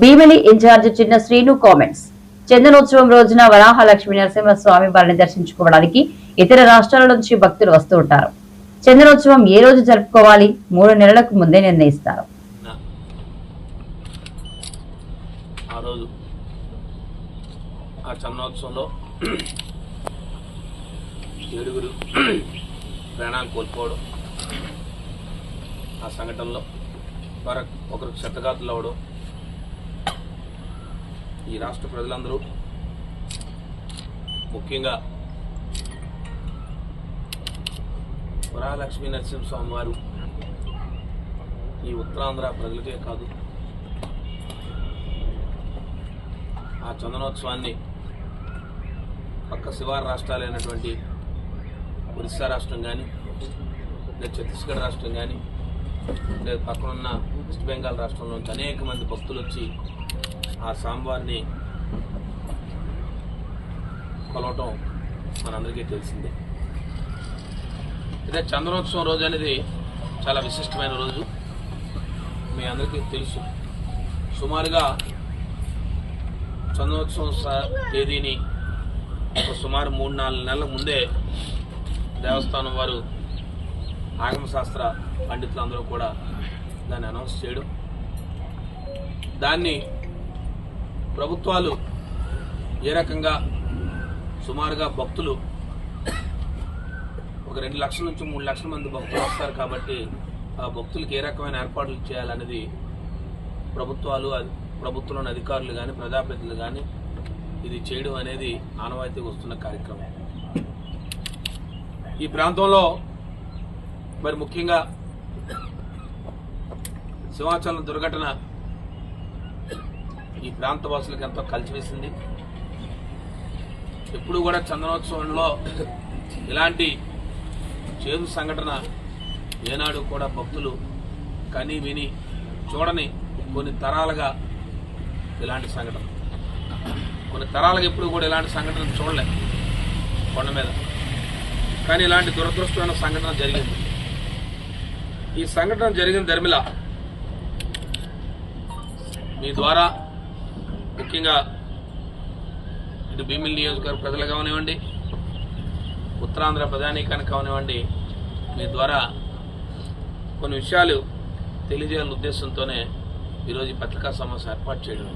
Bheemili incharge చిన్న Srinu comments. Chandanotsavam రోజున వరాహ లక్ష్మీ నరసింహస్వామి వారిని దర్శించుకోవడానికి ఇతర రాష్ట్రాల నుంచి భక్తులు వస్తూ ఉంటారు. చందనోత్సవం ఏ రోజు జరుపుకోవాలి? మూడు నెలలకు ముందే నిర్ణయిస్తారు. ఆ రోజు ఆ చందనోత్సవంలో ఏడుగురు ప్రాణాలు కోల్పోవడం ఆ సంఘటనలో ఒకరు క్షతగాతులు అవ్వడం ఈ రాష్ట్ర ప్రజలందరూ ముఖ్యంగా వరాలక్ష్మీ నరసింహస్వామి వారు ఈ ఉత్తరాంధ్ర ప్రజలకే కాదు ఆ చందనోత్సవాన్ని పక్క శివారు రాష్ట్రాలైనటువంటి ఒరిస్సా రాష్ట్రం కానీ లేదా ఛత్తీస్గఢ్ రాష్ట్రం కానీ లేదా పక్కనున్న వెస్ట్ బెంగాల్ రాష్ట్రంలో అనేక మంది భక్తులు వచ్చి ఆ సాంబార్ని కొలవటం మనందరికీ తెలిసిందే. ఇదే చంద్రోత్సవం రోజు అనేది చాలా విశిష్టమైన రోజు. మీ అందరికీ తెలుసు. సుమారుగా చంద్రోత్సవం తేదీని ఒక సుమారు మూడు నాలుగు నెలల ముందే దేవస్థానం వారు ఆగమశాస్త్ర పండితులందరూ కూడా దాన్ని అనౌన్స్ చేయడం. దాన్ని ప్రభుత్వాలు ఏ రకంగా సుమారుగా భక్తులు ఒక రెండు లక్షల నుంచి మూడు లక్షల మంది భక్తులు వస్తారు కాబట్టి ఆ భక్తులకు ఏ రకమైన ఏర్పాట్లు చేయాలనేది ప్రభుత్వాలు ప్రభుత్వంలోని అధికారులు కానీ ప్రజాప్రతినిధులు కానీ ఇది చేయడం అనేది ఆనవాయితీ వస్తున్న కార్యక్రమం. ఈ ప్రాంతంలో మరి ముఖ్యంగా సింహాచలం దుర్ఘటన ఈ ప్రాంత వాసులకు ఎంతో కలిసివేసింది ఎప్పుడు కూడా చందనోత్సవంలో ఇలాంటి చేదు సంఘటన ఏనాడు కూడా భక్తులు కని విని చూడని కొన్ని తరాలుగా ఇలాంటి సంఘటన. కొన్ని తరాలుగా ఎప్పుడు కూడా ఇలాంటి సంఘటన చూడలే కొండ మీద. కానీ ఇలాంటి దురదృష్టమైన సంఘటన జరిగింది. ఈ సంఘటన జరిగిన ధర్మిల మీ ద్వారా ముఖ్యంగా ఇటు భీమిలి నియోజకవర్గ ప్రజలు కావనివ్వండి ఉత్తరాంధ్ర ప్రధానికానికి కావనివ్వండి మీ ద్వారా కొన్ని విషయాలు తెలియజేయాలనే ఉద్దేశంతోనే ఈరోజు ఈ పత్రికా సమావేశం ఏర్పాటు చేయడం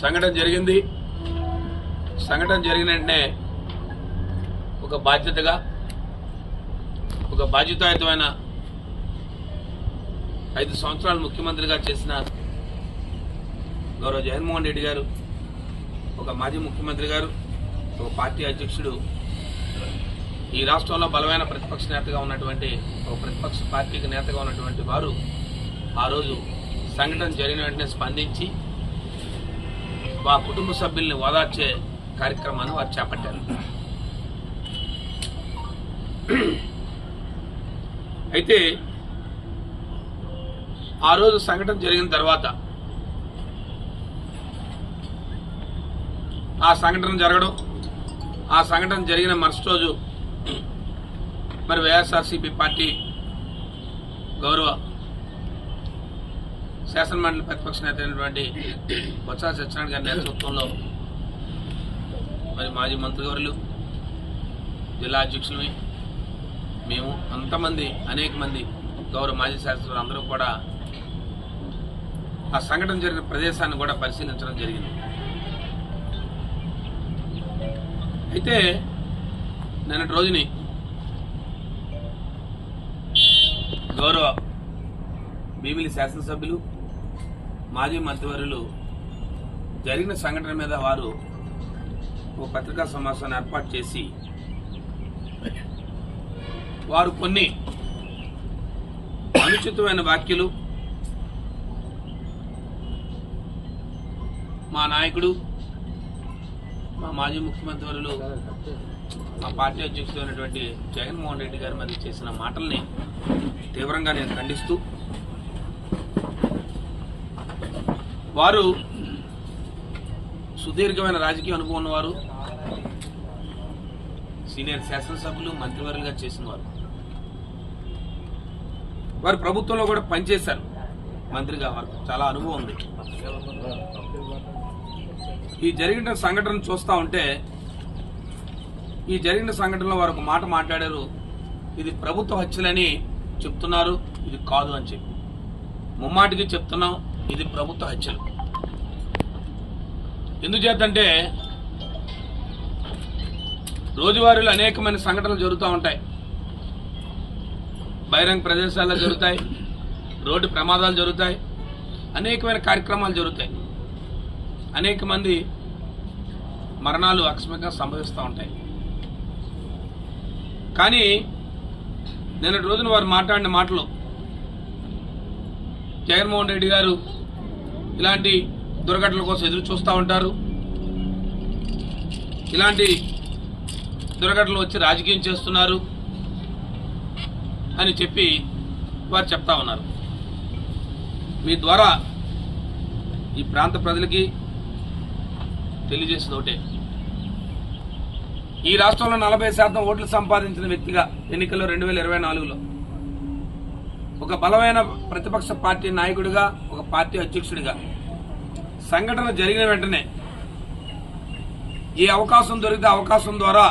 సంఘటన జరిగింది. సంఘటన జరిగిన వెంటనే ఒక బాధ్యతగా ఒక బాధ్యతాయుతమైన ఐదు సంవత్సరాలు ముఖ్యమంత్రిగా చేసిన గౌరవ జగన్మోహన్ రెడ్డి గారు ఒక మాజీ ముఖ్యమంత్రి గారు ఒక పార్టీ అధ్యక్షుడు ఈ రాష్ట్రంలో బలమైన ప్రతిపక్ష నేతగా ఉన్నటువంటి ఒక ప్రతిపక్ష పార్టీకి నేతగా ఉన్నటువంటి వారు ఆ రోజు సంఘటన జరిగిన వెంటనే స్పందించి మా కుటుంబ సభ్యుల్ని ఓదార్చే కార్యక్రమాన్ని వారు చేపట్టారు. అయితే ఆ రోజు సంఘటన జరిగిన తర్వాత ఆ సంఘటన జరగడం ఆ సంఘటన జరిగిన మరుసటి రోజు మరి వైఎస్ఆర్సీపీ పార్టీ గౌరవ శాసనమండలి ప్రతిపక్ష నేత అయినటువంటి బొత్స సత్యనారాయణ గారి నేతృత్వంలో మరి మాజీ మంత్రివర్యులు జిల్లా అధ్యక్షులవి మేము అంతమంది అనేక మంది గౌరవ మాజీ శాసనసభ్యులు అందరూ కూడా ఆ సంఘటన జరిగిన ప్రదేశాన్ని కూడా పరిశీలించడం జరిగింది. అయితే నిన్నటి రోజుని గౌరవ భీమిలి శాసనసభ్యులు మాజీ మంత్రివర్యులు జరిగిన సంఘటన మీద వారు ఒక పత్రికా సమావేశాన్ని ఏర్పాటు చేసి వారు కొన్ని అనుచితమైన వ్యాఖ్యలు మా నాయకుడు మా మాజీ ముఖ్యమంత్రి మా పార్టీ అధ్యక్షుడు అయినటువంటి జగన్మోహన్ రెడ్డి గారి మీద చేసిన మాటల్ని తీవ్రంగా నేను ఖండిస్తూ వారు సుదీర్ఘమైన రాజకీయ అనుభవం ఉన్నవారు సీనియర్ శాసనసభ్యులు మంత్రివర్యులుగా చేసిన వారు. వారు ప్రభుత్వంలో కూడా పనిచేశారు. మంత్రిగా వారు. చాలా అనుభవం ఉంది. ఈ జరిగిన సంఘటన చూస్తూ ఉంటే ఈ జరిగిన సంఘటనలో వారు ఒక మాట మాట్లాడారు. ఇది ప్రభుత్వ హత్యలని చెప్తున్నారు. ఇది కాదు అని చెప్పి. ముమ్మాటికి చెప్తున్నాం ఇది ప్రభుత్వ హత్యలు. ఎందుచేతంటే రోజువారీలో అనేకమైన సంఘటనలు జరుగుతూ ఉంటాయి. బహిరంగ ప్రదేశాల్లో జరుగుతాయి రోడ్డు ప్రమాదాలు జరుగుతాయి అనేకమైన కార్యక్రమాలు జరుగుతాయి. అనేక మంది మరణాలు అకస్మికంగా సంభవిస్తూ ఉంటాయి. కానీ నిన్నటి రోజున వారు మాట్లాడిన మాటలు జగన్మోహన్ రెడ్డి గారు ఇలాంటి దుర్ఘటనల కోసం ఎదురు చూస్తూ ఉంటారు. ఇలాంటి దుర్ఘటనలు వచ్చి రాజకీయం చేస్తున్నారు అని చెప్పి వారు చెప్తా ఉన్నారు. మీ ద్వారా ఈ ప్రాంత ప్రజలకి తెలియజేసింది ఒకటే. ఈ రాష్ట్రంలో నలభై శాతం ఓట్లు సంపాదించిన వ్యక్తిగా ఎన్నికల్లో రెండు వేల ఇరవై నాలుగులో ఒక బలమైన ప్రతిపక్ష పార్టీ నాయకుడిగా ఒక పార్టీ అధ్యక్షుడిగా సంఘటన జరిగిన వెంటనే ఈ అవకాశం దొరికితే అవకాశం ద్వారా